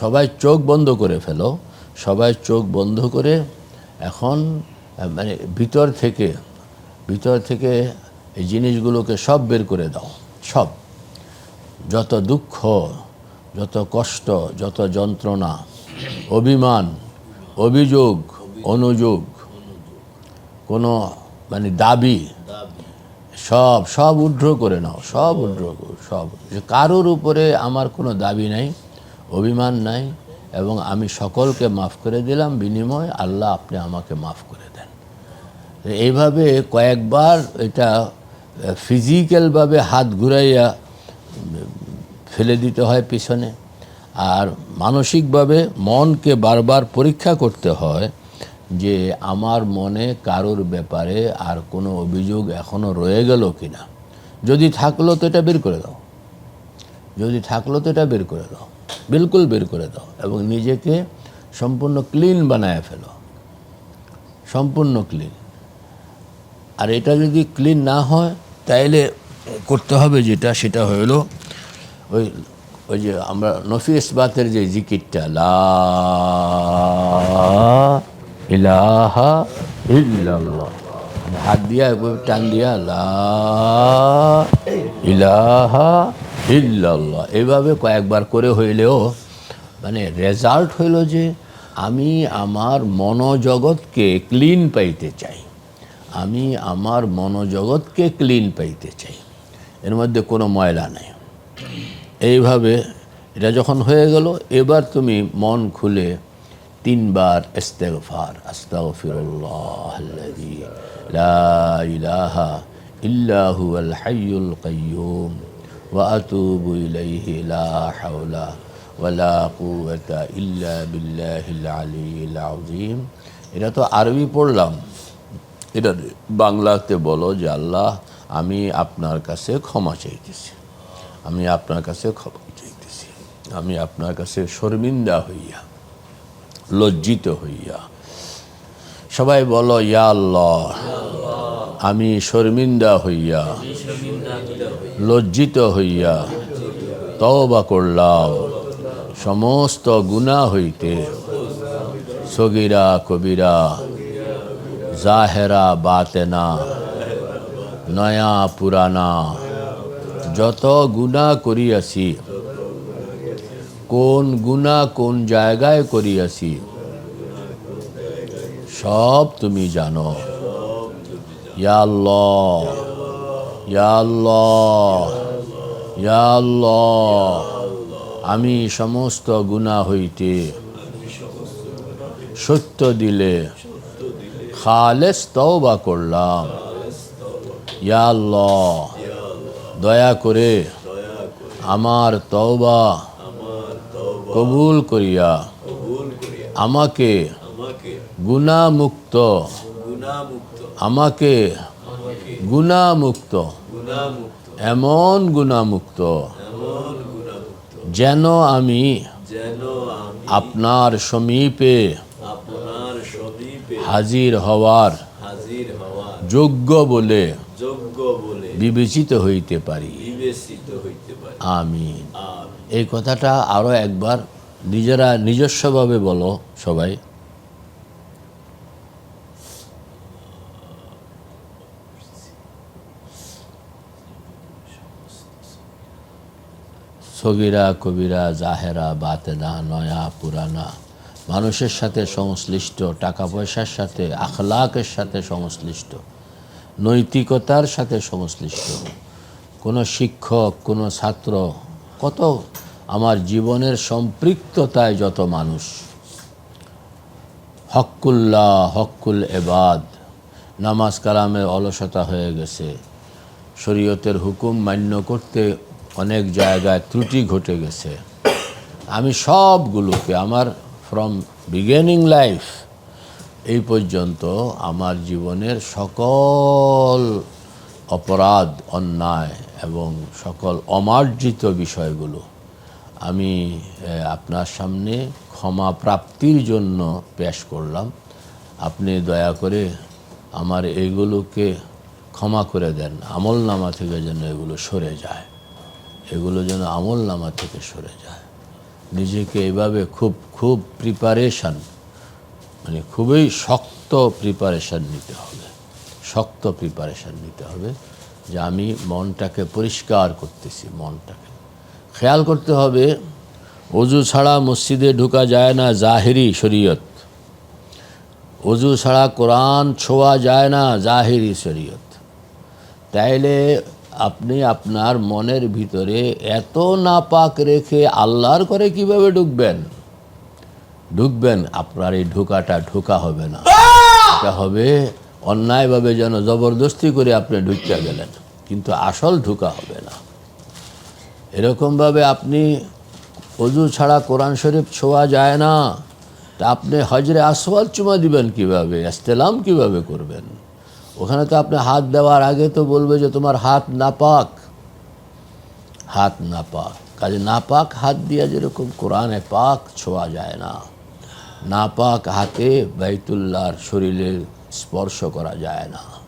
সবাই চোখ বন্ধ করে ফেলো। সবাই চোখ বন্ধ করে এখন মানে ভিতর থেকে ভিতর থেকে এই জিনিসগুলোকে সব বের করে দাও, সব। যত দুঃখ, যত কষ্ট, যত যন্ত্রণা, অভিমান, অভিযোগ, অনুযোগ, কোনো মানে দাবি সব সব উড্র করে নাও, সব উড্র সব। কারোর উপরে আমার কোনো দাবি নাই, অভিমান নাই, এবং আমি সকলকে মাফ করে দিলাম, বিনিময় আল্লাহ আপনি আমাকে মাফ করে দেন। এইভাবে কয়েকবার এটা ফিজিক্যালভাবে হাত ঘুরাইয়া, ফেলে দিতে হয় পিছনে। আর মানসিকভাবে মনকে বারবার পরীক্ষা করতে হয় যে আমার মনে কারোর ব্যাপারে আর কোনো অভিযোগ এখনও রয়ে গেল কি না যদি থাকল তো এটা বের করে দাও। যদি থাকল তো এটা বের করে দাও। বিলকুল বের করে দাও এবং নিজেকে সম্পূর্ণ ক্লিন বানায় ফেলো। সম্পূর্ণ ক্লিন। আর এটা যদি ক্লিন না হয়, তাইলে করতে হবে যেটা, সেটা হলো ওই ওই যে আমরা নফি ইসবাতের যে জিকিরটা, লা ইলাহা ইল্লাল্লাহ। মানে হাত দিয়া একভাবে টান দিয়া, লা ইলাহা ইল্লাল্লাহ। এইভাবে কয়েকবার করে হইলেও মানে রেজাল্ট হইল যে, আমি আমার মনোজগৎকে ক্লিন পাইতে চাই। আমি আমার মনোজগৎকে ক্লিন পাইতে চাই। এর মধ্যে কোনো ময়লা নেই। এইভাবে এটা যখন হয়ে গেল, এবার তুমি মন খুলে তিনবার ইস্তেগফার, আস্তাগফিরুল্লাহ আল্লাযী লা ইলাহা ইল্লা হুয়াল হাইয়ুল কাইয়্যুম ওয়া আতুবু ইলাইহি লা হাওলা ওয়ালা কুওয়াতা ইল্লা বিল্লাহিল আলিয়্যিল আযীম। এটা তো আরবি পড়লাম। এটা বাংলাতে বলো যে আল্লাহ, আমি আপনার কাছে ক্ষমা চাইতেছি। আমি আপনার কাছে ক্ষমা চাইতেছি। আমি আপনার কাছে শর্মিন্দা হইয়া লজ্জিত হইয়া। সবাই বলো, ইয়া আল্লাহ। আমি শর্মিন্দা হইয়া লজ্জিত হইয়া তওবা করলাম। সমস্ত গুনাহ হইতে সগিরা, কবিরা, জাহেরা, বাতেনা, নয়া, পুরানা, যত গুণা করিয়াছি কোন গুণা কোন জায়গায় করিয়াছি? সব তুমি জানো। আল্লাহ আমি সমস্ত গুণা হইতে সত্য দিলে খালেস তওবা করলাম। আল্লাহ, দয়া করে আমার তওবা কবুল করিয়া আমাকে গুণামুক্ত আমাকে গুণামুক্ত এমন গুণামুক্ত যেন আমি আপনার সমীপে হাজির হওয়ার যোগ্য বলে বিবেচিত হইতে পারি। আমিন। আর এই কথাটা আরও একবার নিজেরা নিজস্বভাবে বলো সবাই। সগিরা, কবিরা, জাহেরা, বাতেনা, নয়া, পুরানা। মানুষের সাথে সংশ্লিষ্ট টাকা পয়সার সাথে, আখলাকের সাথে সংশ্লিষ্ট। নৈতিকতার সাথে সংশ্লিষ্ট। কোনো শিক্ষক, কোনো ছাত্র কত? আমার জীবনের সম্পৃক্ততায় যত মানুষ। হকুল্লাহ, হকুল এবাদ। নামাজ কালামে অলসতা হয়ে গেছে। শরীয়তের হুকুম মান্য করতে অনেক জায়গায় ত্রুটি ঘটে গেছে। আমি সবগুলোকে আমার ফ্রম বিগিনিং লাইফ এই পর্যন্ত আমার জীবনের সকল অপরাধ, অন্যায় এবং সকল অমার্জিত বিষয়গুলো আমি আপনার সামনে ক্ষমা প্রাপ্তির জন্য পেশ করলাম। আপনি দয়া করে আমার এইগুলোকে ক্ষমা করে দেন। আমল নামা থেকে যেন এগুলো সরে যায়। এগুলো যেন আমল নামা থেকে সরে যায়। নিজেকে এভাবে খুব খুব প্রিপারেশন মানে খুবই শক্ত প্রিপারেশান নিতে হবে। শক্ত প্রিপারেশান নিতে হবে। যে আমি মনটাকে পরিষ্কার করতেছি মনটাকে। খেয়াল করতে হবে অজু ছাড়া মসজিদে ঢুকা যায় না জাহেরি শরীয়ত। অজু ছাড়া কোরআন ছোঁয়া যায় না জাহেরি শরীয়ত। তাইলে আপনি আপনার মনের ভিতরে এত নাপাক রেখে আল্লাহর করে কীভাবে ঢুকবেন? ঢুকবেন আপনার এই ঢোকাটা ঢোকা হবে না। এটা হবে অন্যায়ভাবে যেন জবরদস্তি করে আপনি ঢুকিয়া গেলেন, কিন্তু আসল ঢোকা হবে না। এরকমভাবে আপনি অজু ছাড়া কোরআন শরীফ ছোঁয়া যায় না। তা আপনি হজরে আসওয়াল চুমা দিবেন কীভাবে? ইস্তেলাম কীভাবে করবেন? ওখানে তো আপনি হাত দেওয়ার আগে তো বলবে যে তোমার হাত না পাক হাত না পাক কাজে নাপাক হাত দিয়া যেরকম কোরআনে পাক ছোঁয়া যায় না। নাপাক হাতে বাইতুল্লাহর শরীরে স্পর্শ করা যায় না।